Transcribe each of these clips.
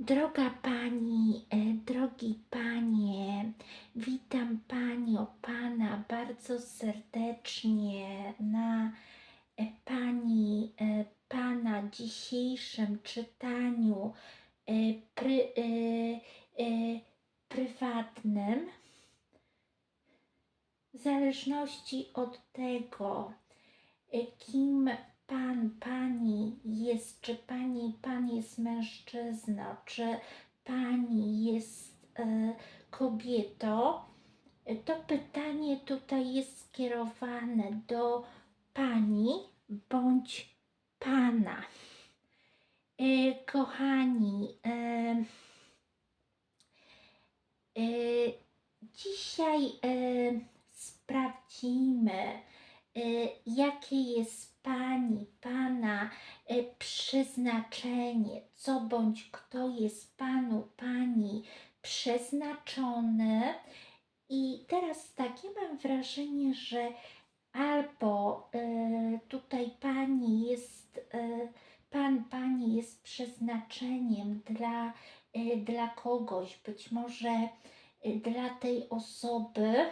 Droga Pani, e, drogi Panie, witam Panią, Pana bardzo serdecznie na e, Pani, e, Pana dzisiejszym czytaniu pry, prywatnym. W zależności od tego, kim pan, pani jest, czy pani, pan jest mężczyzną, czy pani jest e, kobietą, to pytanie tutaj jest skierowane do pani bądź pana. E, kochani, e, e, dzisiaj e, sprawdzimy, jakie jest Pani, Pana e, przeznaczenie, co bądź kto jest Panu, Pani przeznaczony. I teraz takie mam wrażenie, że albo e, tutaj Pani jest, Pan, Pani jest przeznaczeniem dla, dla kogoś, być może dla tej osoby,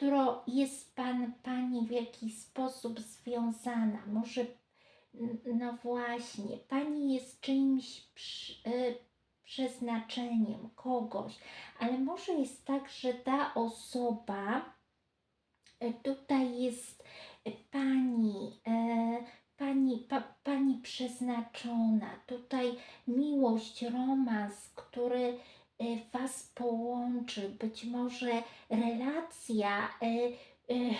którą jest Pan, Pani w jakiś sposób związana. Może, no właśnie, Pani jest czyimś przy, y, przeznaczeniem kogoś, ale może jest tak, że ta osoba y, tutaj jest y, Pani, y, Pani, pa, Pani przeznaczona. Tutaj miłość, romans, który Was połączy, być może relacja y, y,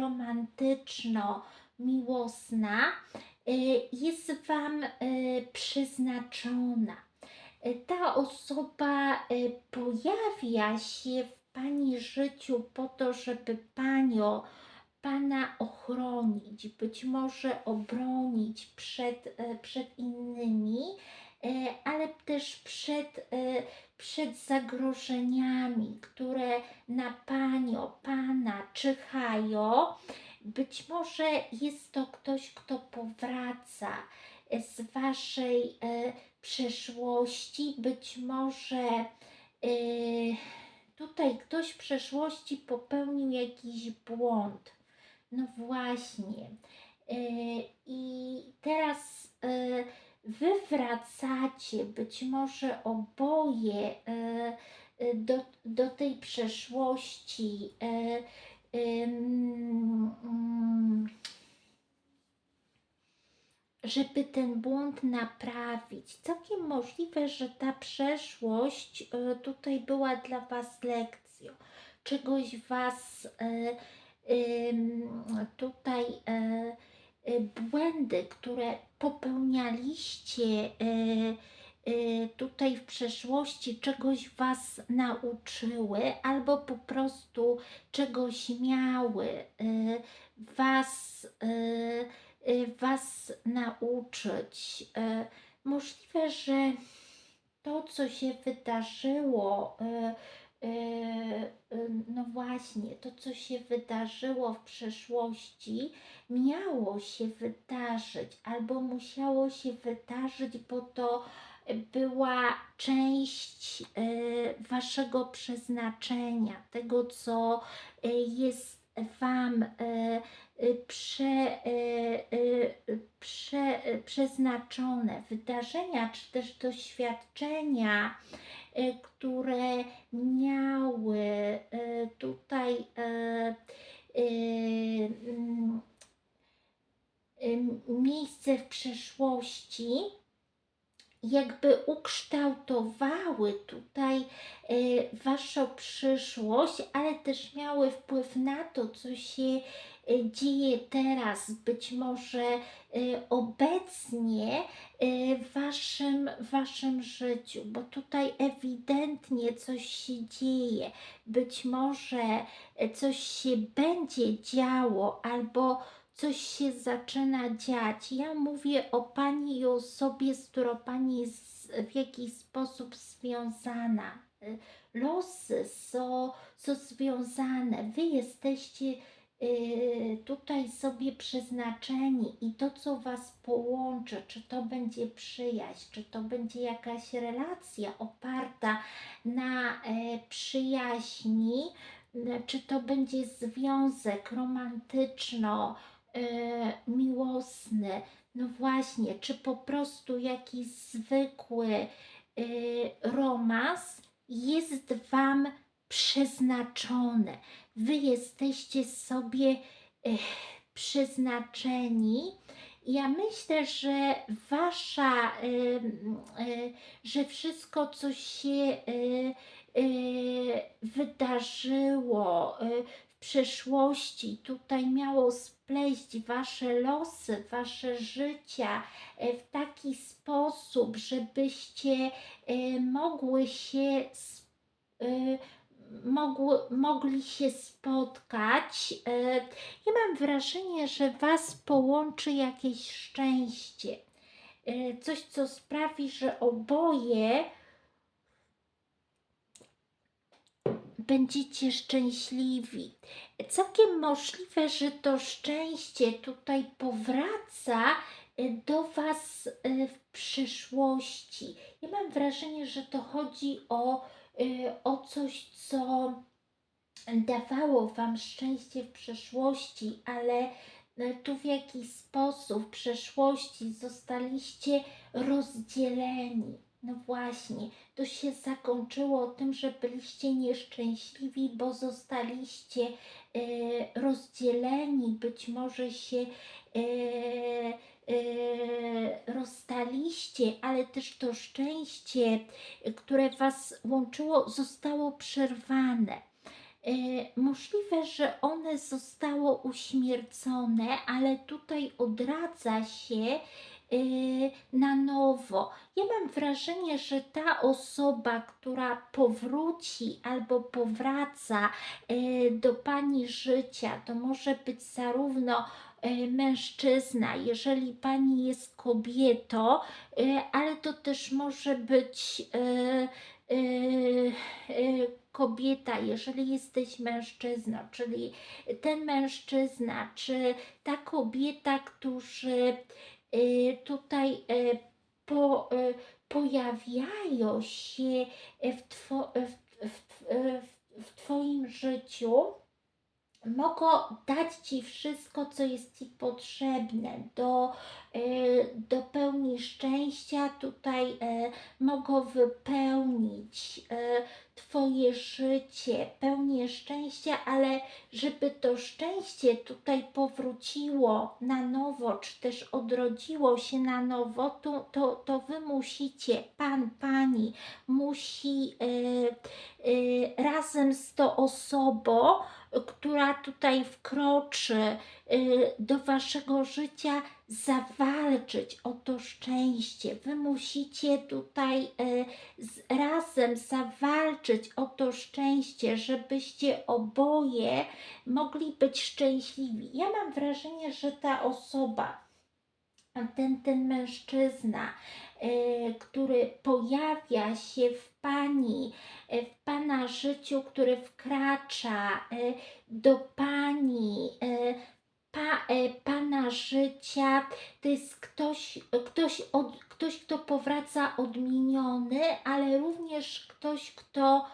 romantyczno-miłosna y, jest Wam y, przeznaczona. Y, Ta osoba y, pojawia się w Pani życiu po to, żeby Panią, Pana ochronić, być może obronić przed, y, przed innymi, y, ale też przed, y, przed zagrożeniami, które na Panią, Pana czyhają. Być może jest to ktoś, kto powraca z Waszej e, przeszłości, być może e, tutaj ktoś w przeszłości popełnił jakiś błąd. No właśnie. E, I teraz e, Wy wracacie, być może oboje e, e, do, do tej przeszłości. e, mm, żeby ten błąd naprawić. Całkiem możliwe, że ta przeszłość tutaj była dla Was lekcją. Czegoś Was tutaj błędy, które popełnialiście e, e, tutaj w przeszłości, czegoś Was nauczyły, albo po prostu czegoś miały e, Was, was nauczyć. Możliwe, że to, co się wydarzyło, no właśnie, to, co się wydarzyło w przeszłości, miało się wydarzyć, albo musiało się wydarzyć, bo to była część e, waszego przeznaczenia, tego, co e, jest Wam e, e, prze, e, e, prze, e, przeznaczone, wydarzenia czy też doświadczenia, e, które miały e, tutaj e, e, mm, miejsce w przeszłości, jakby ukształtowały tutaj e, Waszą przyszłość, ale też miały wpływ na to, co się e, dzieje teraz, być może e, obecnie w waszym, waszym życiu, bo tutaj ewidentnie coś się dzieje. Być może coś się będzie działo, albo coś się zaczyna dziać. Ja mówię o Pani i osobie, z którą Pani jest w jakiś sposób związana. Y, Losy są, są związane. Wy jesteście y, tutaj sobie przeznaczeni i to, co Was połączy, czy to będzie przyjaźń, czy to będzie jakaś relacja oparta na e, przyjaźni, n- czy to będzie związek romantyczno, miłosny, no właśnie, czy po prostu jakiś zwykły e, romans jest Wam przeznaczone. Wy jesteście sobie eh, przeznaczeni. Ja myślę, że wasza, em, e, że wszystko, co się e, e, wydarzyło e, w przeszłości, tutaj miało spleść wasze losy, wasze życia e, w taki sposób, żebyście mogły się mogły, mogli się spotkać. Ja mam wrażenie, że Was połączy jakieś szczęście. Coś, co sprawi, że oboje będziecie szczęśliwi. Całkiem możliwe, że to szczęście tutaj powraca e, do Was e, w przyszłości. Ja mam wrażenie, że to chodzi o, e, o coś, co dawało Wam szczęście w przeszłości, ale tu w jakiś sposób w przeszłości zostaliście rozdzieleni. No właśnie, to się zakończyło tym, że byliście nieszczęśliwi, bo zostaliście e, rozdzieleni, być może się e, e, rozstaliście, ale też to szczęście, które Was łączyło, zostało przerwane. E, Możliwe, że one zostało uśmiercone, ale tutaj odradza się na nowo. Ja mam wrażenie, że ta osoba, która powróci albo powraca e, do Pani życia, to może być zarówno e, mężczyzna, jeżeli Pani jest kobietą, ale to też może być kobieta, jeżeli jesteś mężczyzną, czyli ten mężczyzna, czy ta kobieta, którzy y, tutaj y, po, y, pojawiają się w, two, w, w, w, w Twoim życiu, mogą dać Ci wszystko, co jest Ci potrzebne do, y, do pełni szczęścia. Tutaj y, mogą wypełnić y, Twoje życie, pełnię szczęścia, ale żeby to szczęście tutaj powróciło na nowo, czy też odrodziło się na nowo, to, to, to Wy musicie, Pan, Pani, musi razem z tą osobą, która tutaj wkroczy y, do waszego życia, zawalczyć o to szczęście. Wy musicie tutaj y, razem zawalczyć o to szczęście, żebyście oboje mogli być szczęśliwi. Ja mam wrażenie, że ta osoba, ten, ten mężczyzna, y, który pojawia się w Pani, y, w Pana życiu, który wkracza y, do Pani, pa, Pana życia, to jest ktoś, ktoś, od, ktoś, kto powraca odmieniony, ale również ktoś, kto,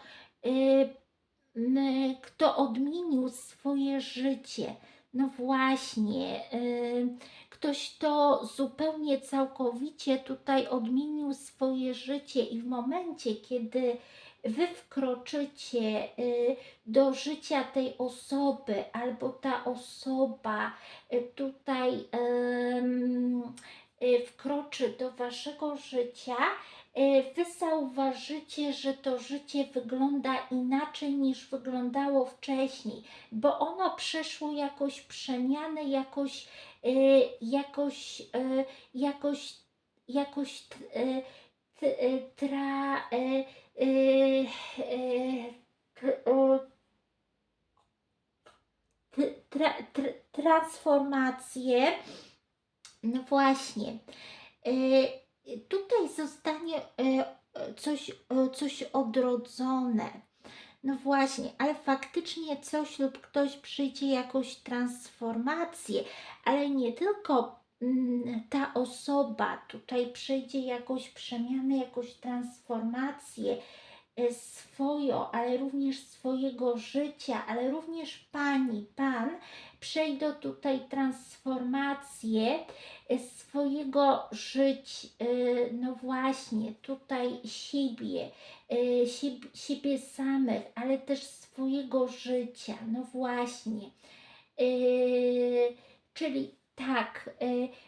kto odmienił swoje życie. No właśnie, y, ktoś, kto zupełnie całkowicie tutaj odmienił swoje życie i w momencie, kiedy wy wkroczycie y, do życia tej osoby, albo ta osoba y, tutaj wkroczy do waszego życia, wy zauważycie, że to życie wygląda inaczej niż wyglądało wcześniej, bo ono przeszło jakoś przemianę, jakoś, jakoś, y, jakoś, jakoś y, tra, tra, tr, transformację. No właśnie. Tutaj zostanie y, coś, y, coś odrodzone. No właśnie, ale faktycznie coś lub ktoś przyjdzie jakąś transformację, ale nie tylko mm, ta osoba tutaj przyjdzie jakąś przemianę, jakąś transformację e, swoją, ale również swojego życia, ale również pani, pan przejdą tutaj transformację e, swojego życia, no właśnie, tutaj siebie, e, siebie, samych, ale też swojego życia, no właśnie. E, czyli tak,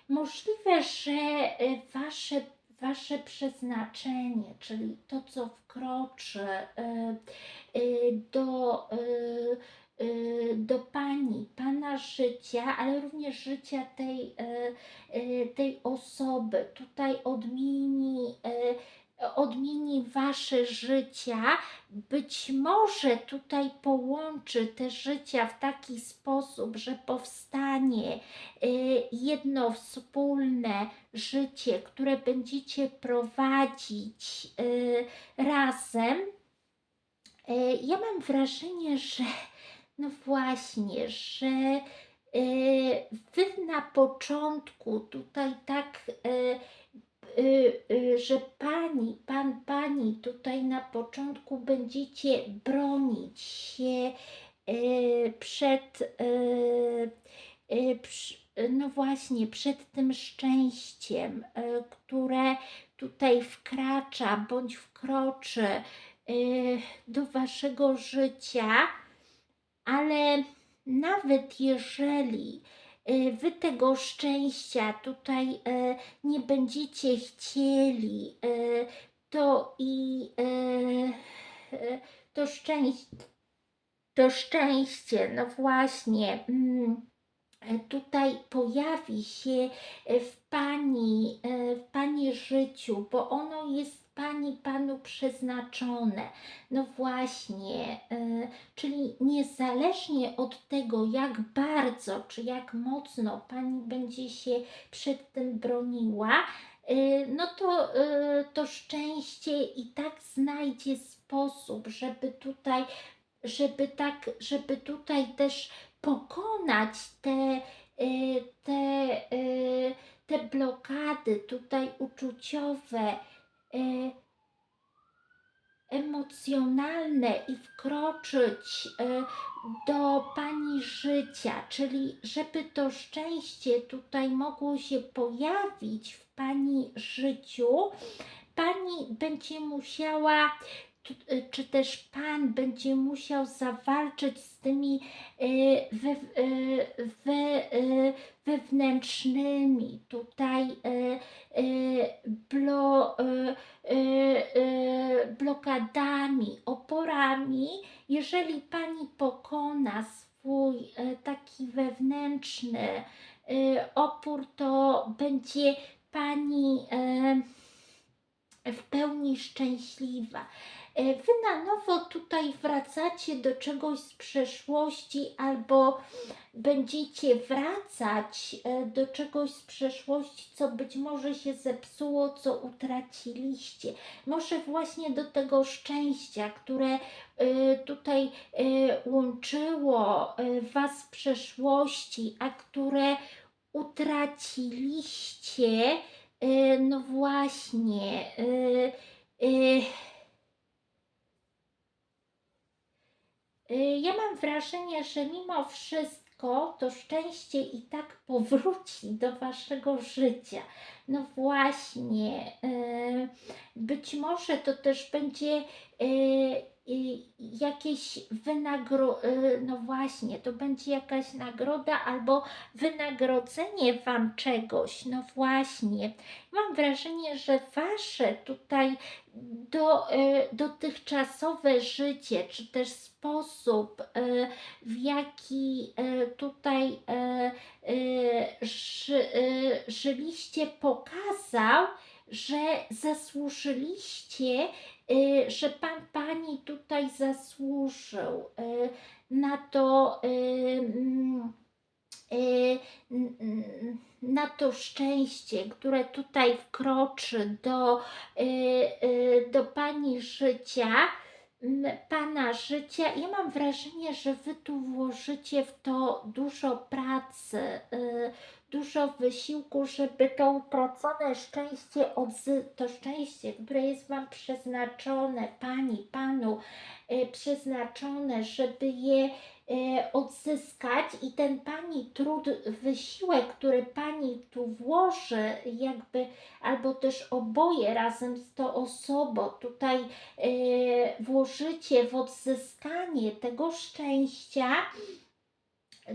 możliwe, że wasze Wasze przeznaczenie, czyli to, co wkroczy do Y, do Pani, Pana życia, ale również życia tej, y, y, tej osoby. Tutaj odmieni, odmieni Wasze życia. Być może tutaj połączy te życia w taki sposób, że powstanie jedno wspólne życie, które będziecie prowadzić razem. Ja mam wrażenie, że no właśnie, że wy na początku tutaj tak, że pani, pan, pani tutaj na początku będziecie bronić się przed, no właśnie, przed tym szczęściem, które tutaj wkracza bądź wkroczy do waszego życia. Ale nawet jeżeli y, wy tego szczęścia tutaj y, nie będziecie chcieli, y, to i to szczęście, to szczęście, no właśnie, mm, tutaj pojawi się w Pani, w Pani życiu, bo ono jest Pani Panu przeznaczone. No właśnie, yy, czyli niezależnie od tego, jak bardzo czy jak mocno Pani będzie się przed tym broniła, yy, no to yy, to szczęście i tak znajdzie sposób, żeby tutaj, żeby tak, żeby tutaj też pokonać te, te, te blokady tutaj uczuciowe, emocjonalne i wkroczyć e, do Pani życia, czyli żeby to szczęście tutaj mogło się pojawić w Pani życiu, Pani będzie musiała czy też Pan będzie musiał zawalczyć z tymi y, we, y, we, wewnętrznymi tutaj blo, blokadami, oporami, jeżeli Pani pokona swój taki wewnętrzny opór, to będzie Pani w pełni szczęśliwa. E, wy na nowo tutaj wracacie do czegoś z przeszłości albo będziecie wracać e, do czegoś z przeszłości, co być może się zepsuło, co utraciliście. Może właśnie do tego szczęścia, które e, tutaj łączyło Was w przeszłości, a które utraciliście. No właśnie. Y, ja mam wrażenie, że mimo wszystko to szczęście i tak powróci do waszego życia. No właśnie, y, być może to też będzie y, jakieś wynagrodzenie, no właśnie, to będzie jakaś nagroda albo wynagrodzenie Wam czegoś, no właśnie. Mam wrażenie, że Wasze tutaj do, y, dotychczasowe życie, czy też sposób, y, w jaki y, tutaj ży, żyliście, pokazał, że zasłużyliście Y, że Pan Pani tutaj zasłużył y, na to, y, mm, na to szczęście, które tutaj wkroczy do, do Pani życia, Pana życia. Ja mam wrażenie, że Wy tu włożycie w to dużo pracy, y, dużo wysiłku, żeby to utracone szczęście, to szczęście, które jest Wam przeznaczone, Pani, Panu, y, przeznaczone, żeby je y, odzyskać i ten Pani trud, wysiłek, który Pani tu włoży, jakby, albo też oboje razem z tą osobą tutaj e, włożycie w odzyskanie tego szczęścia,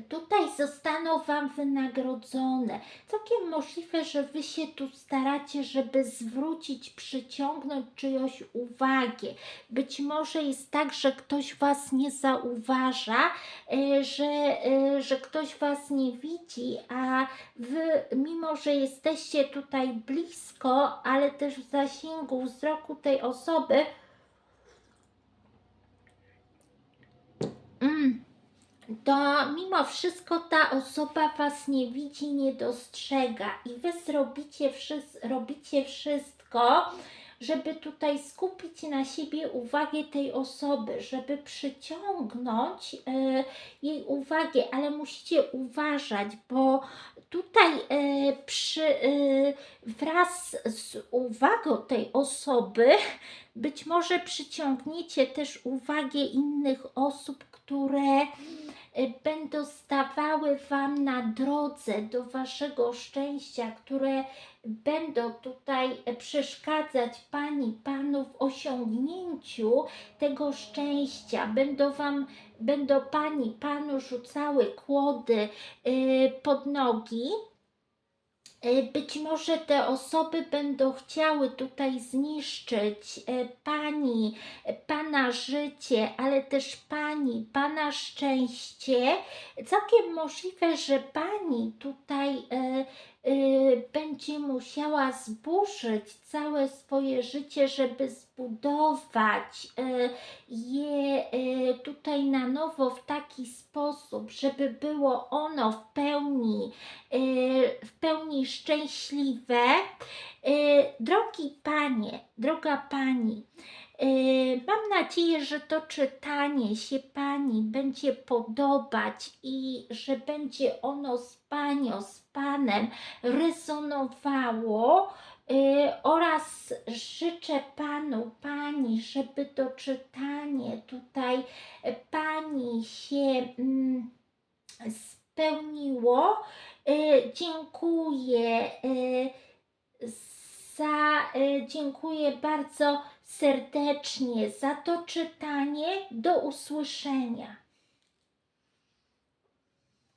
tutaj zostaną Wam wynagrodzone. Całkiem możliwe, że Wy się tu staracie, żeby zwrócić, przyciągnąć czyjąś uwagę. Być może jest tak, że ktoś Was nie zauważa, e, że, e, że ktoś Was nie widzi, a Wy, mimo że jesteście tutaj blisko, ale też w zasięgu wzroku tej osoby, mm, to mimo wszystko ta osoba Was nie widzi, nie dostrzega i Wy zrobicie wszys- robicie wszystko, żeby tutaj skupić na siebie uwagę tej osoby, żeby przyciągnąć e, jej uwagę, ale musicie uważać, bo tutaj e, przy, e, wraz z uwagą tej osoby być może przyciągniecie też uwagę innych osób, które y, będą stawały Wam na drodze do Waszego szczęścia, które będą tutaj y, przeszkadzać Pani, Panu w osiągnięciu tego szczęścia, będą Wam, będą Pani, Panu rzucały kłody y, pod nogi. Y, Być może te osoby będą chciały tutaj zniszczyć e, pani, e, pana życie, ale też pani, pana szczęście. Całkiem możliwe, że pani tutaj e, e, będzie musiała zburzyć całe swoje życie, żeby zbudować e, je e, tutaj na nowo w taki sposób, żeby było ono w pełni w pełni szczęśliwe. Drogi panie, droga pani, mam nadzieję, że to czytanie się pani będzie podobać i że będzie ono z panią, z panem rezonowało. e, Oraz życzę panu, pani, żeby to czytanie tutaj pani się mm, spełniło. E, Dziękuję za, dziękuję bardzo serdecznie za to czytanie. Do usłyszenia.